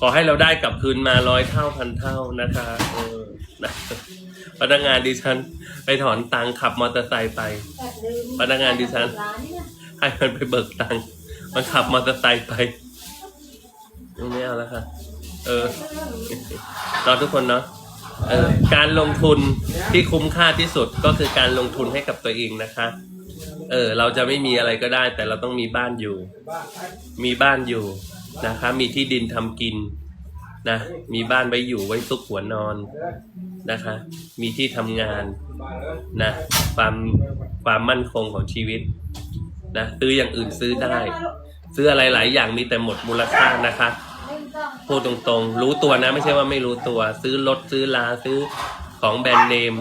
ขอให้เราได้กลับคืนมาร้อยเท่าพันเท่านะคะเออนะพนักงานดิฉัน ไปถอนตังค์ขับมอเตอร์ไซค์ไป พนักงานดิฉัน ให้มันไปเบิกตังค์มันขับมอเตอร์ไซค์ไปไม่เอาแล้วค่ะ เออรอทุกคนเนาะเออการลงทุนที่คุ้มค่าที่สุดก็คือการลงทุนให้กับตัวเองนะคะ เออ เราจะไม่มีอะไรก็ได้ แต่เราต้องมีบ้านอยู่ มีบ้านอยู่ นะคะมีที่ดินทำกินนะมีบ้านไว้อยู่ไว้ซุกหัวนอนนะคะ มีที่ทำงานนะความความมั่นคงของชีวิตนะซื้ออย่างอื่นซื้อได้ ซื้ออะไรหลายอย่างมีแต่หมดมูลค่านะคะพูดตรงๆ รู้ตัวนะ ไม่ใช่ว่าไม่รู้ตัว ซื้อรถซื้อลาซื้อของแบรนด์เนม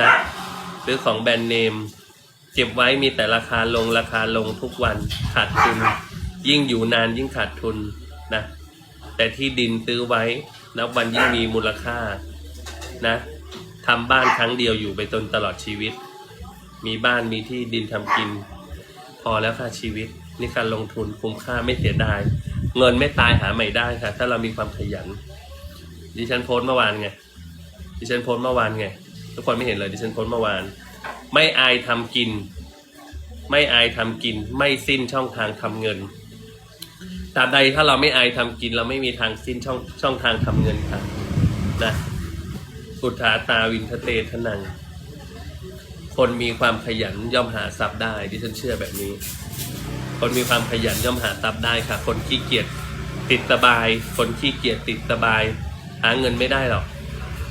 นะซื้อของแบรนด์เนม เก็บไว้มีแต่ราคาลงราคาลงทุกวันขาดทุน ยิ่งอยู่นานยิ่งขาดทุนนะแต่ที่ดินซื้อไว้นับวันยิ่งมีมูลค่านะทำบ้านครั้งเดียวอยู่ไปจนตลอดชีวิต มีบ้านมีที่ดินทำกิน พอแล้วค่ะชีวิต นี่การลงทุนคุ้มค่าไม่เสียดาย เงินไม่ตายหาใหม่ได้ค่ะ ถ้าเรามีความขยัน ดิฉันโพสต์เมื่อวานไงดิฉันโพสต์เมื่อวานไงทุกคนไม่เห็นเลยดิฉันโพสต์เมื่อวาน ไม่อายทำกิน ไม่อายทำกิน ไม่สิ้นช่องทางทำเงิน ตราบใดถ้าเราไม่อายทำกิน เราไม่มีทางสิ้นช่องช่องทางทำเงินค่ะนะอุทธาตาวินทเตทนัง คนมีความขยันย่อมหาทรัพย์ได้ดิฉันเชื่อแบบนี้ คนมีความขยันย่อมหาทรัพย์ได้ค่ะ คนขี้เกียจติดสบาย คนขี้เกียจติดสบาย หาเงินไม่ได้หรอก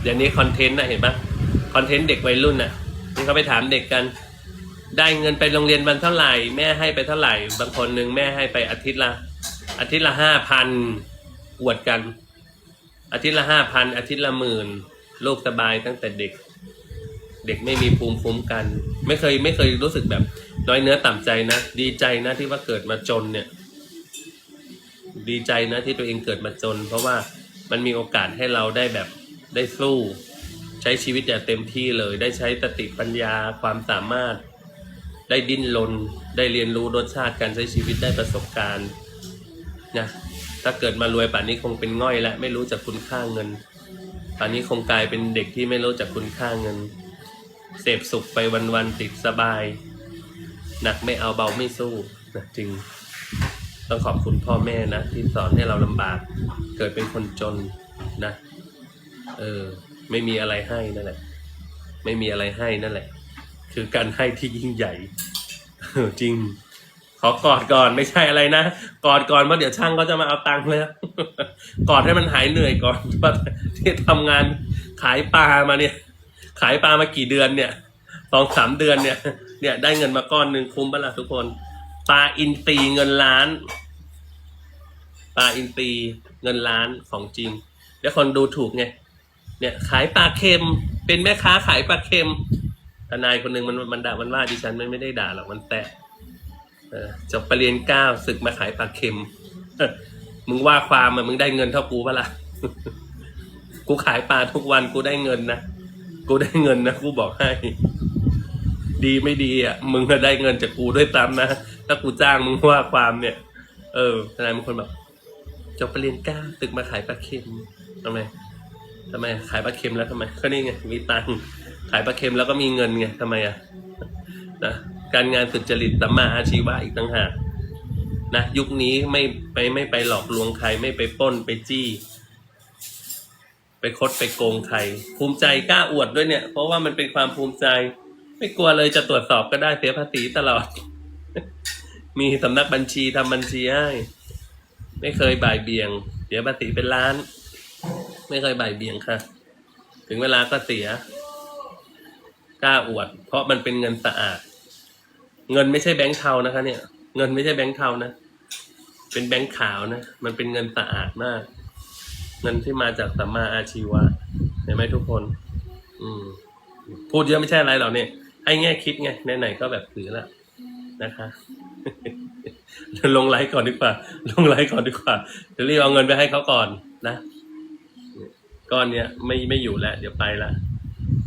เดี๋ยวนี้คอนเทนต์นะเห็นปะคอนเทนต์เด็กวัยรุ่นน่ะนี่เขาไปถามเด็กกัน ได้เงินไปโรงเรียนวันเท่าไหร่ แม่ให้ไปเท่าไหร่ บางคนหนึ่งแม่ให้ไปอาทิตย์ละ อาทิตย์ละห้าพันอวดกัน อาทิตย์ละห้าพันอาทิตย์ละหมื่นลูกสบายตั้งแต่เด็ก เด็กไม่มีภูมิคุ้มกัน ไม่เคยไม่เคยรู้สึกแบบ น้อยเนื้อต่ำใจนะ ดีใจนะที่ว่าเกิดมาจนเนี่ย ดีใจนะที่ตัวเองเกิดมาจน เพราะว่ามันมีโอกาสให้เราได้แบบได้สู้ ใช้ชีวิตอย่างเต็มที่เลย ได้ใช้สติปัญญาความสามารถ ได้ดิ้นรนได้เรียนรู้รสชาติการใช้ชีวิตได้ประสบการณ์ นะถ้าเกิดมารวยป่านนี้คงเป็นง่อยและไม่รู้จักคุณค่าเงิน ป่านนี้คงกลายเป็นเด็กที่ไม่รู้จักคุณค่าเงิน เสพสุขไปวันๆติดสบาย หนักไม่เอาเบาไม่สู้นะจริง ต้องขอบคุณพ่อแม่นะที่สอนให้เราลำบาก เกิดเป็นคนจนนะ เออ ไม่มีอะไรให้นั่นแหละ ไม่มีอะไรให้นั่นแหละ คือการให้ที่ยิ่งใหญ่จริง ขอกอดก่อนไม่ใช่อะไรนะกอดก่อนเพราะเดี๋ยวช่างก็จะมาเอาตังค์แล้วกอดให้มันหายเหนื่อยก่อนว่าที่ทำงานขายปลามาเนี่ย ขายปลามากี่เดือนเนี่ยสองสามเดือนเนี่ย เนี่ย ได้เงินมาก้อนหนึ่งคุ้มปะล่ะทุกคนปลาอินทรีเงินล้านปลาอินทรีเงินล้านของจริงเดี๋ยวคนดูถูกไงเนี่ย ขายปลาเค็ม เป็นแม่ค้าขายปลาเค็มทนายคนหนึ่งมันมันด่ามันว่าดิฉันไมันไม่ได้ด่าหรอกมันแตะ จบปรริญญาเก้าศึกมาขายปลาเค็ม มึงว่าความมันมึงได้เงินเท่ากูปะล่ะ กูขายปลาทุกวันกูได้เงินนะ กูได้เงินนะกูบอกให้ ดีไม่ดีอะ มึงก็ได้เงินจากกูด้วยซ้ำนะ ถ้ากูจ้างมึงว่าความเนี่ย เออทนายบางคนแบบจบปรริญญาเก้าตึกมาขายปลาเค็มทำไมทำไมขายปลาเค็มแล้วทำไมก็นี่ไงมีตังค์ขายปลาเค็มแล้วก็มีเงินไงทำไมอะนะ การงานสุจริตสัมมาอาชีวะอีกต่างหากนะยุคนี้ไม่ไปไม่ไปหลอกลวงใครไม่ไปป้นไปจี้ ไปคดไปโกงใคร ภูมิใจกล้าอวดด้วยเนี่ย เพราะว่ามันเป็นความภูมิใจ ไม่กลัวเลยจะตรวจสอบก็ได้เสียภาษีตลอด มีสำนักบัญชีทำบัญชีให้ ไม่เคยบ่ายเบี่ยง เสียภาษีเป็นล้าน ไม่เคยบ่ายเบี่ยงค่ะ ถึงเวลาก็เสีย กล้าอวด เพราะมันเป็นเงินสะอาด เงินไม่ใช่แบงค์เทานะคะ เนี่ย เงินไม่ใช่แบงค์เทานะ เป็นแบงค์ขาวนะ มันเป็นเงินสะอาดมาก เงินที่มาจากสัมมาอาชีวะเห็นไหมทุกคน อืม พูดเยอะไม่ใช่อะไรหรอกเนี่ยให้แง่คิดไงไหนๆก็แบบถือแล้วนะคะลงไลฟ์ก่อนดีกว่า ลงไลฟ์ก่อนดีกว่าเดี๋ยวรีบเอาเงินไปให้เขาก่อนนะก้อนเนี้ยไม่ไม่อยู่แล้ว เดี๋ยวไปละ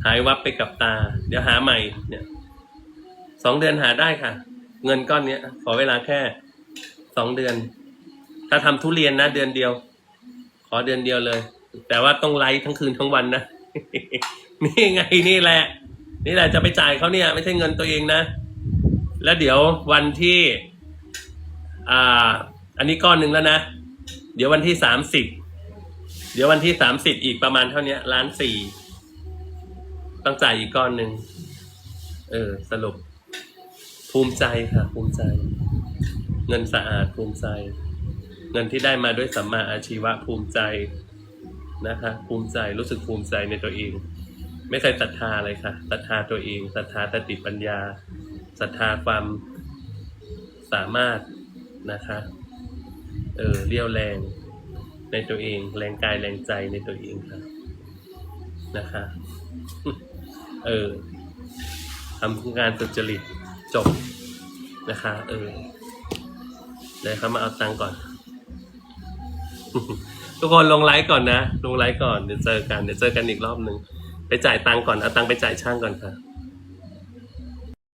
หายวับไปกับตา เดี๋ยวหาใหม่เนี่ย สองเดือนหาได้ค่ะ เงินก้อนเนี้ย ขอเวลาแค่สองเดือน ถ้าทำทุเรียนนะเดือนเดียว ขอเดือนเดียวเลย แต่ว่าต้องไลฟ์ทั้งคืนทั้งวันนะนี่ไงนี่แหละ นี่แหละจะไปจ่ายเขาเนี่ย ไม่ใช่เงินตัวเองนะ แล้วเดี๋ยววันที่ อ่า อันนี้ก้อนหนึ่งแล้วนะ เดี๋ยววันที่สามสิบเดี๋ยววันที่สามสิบอีกประมาณเท่านี้ล้านสี่ต้องจ่ายอีกก้อนหนึ่งเออ สรุป ภูมิใจค่ะ ภูมิใจ เงินสะอาดภูมิใจ เงินที่ได้มาด้วยสัมมาอาชีวะภูมิใจนะคะ ภูมิใจรู้สึกภูมิใจในตัวเอง ไม่เคยศรัทธาเลยค่ะศรัทธาตัวเองศรัทธาสติปัญญาศรัทธาความสามารถนะคะเออเรียวแรงในตัวเอง แรงกายแรงใจในตัวเองค่ะนะคะ เออทำงานสุจริต จบนะคะ เออเดี๋ยวเขามาเอาตังก่อน ทุกคนลงไลฟ์ก่อนนะ ลงไลฟ์ก่อนเดี๋ยวเจอกันเดี๋ยวเจอกันอีกรอบหนึ่งไปจ่ายตังก่อนเอาตังไปจ่ายช่างก่อนค่ะ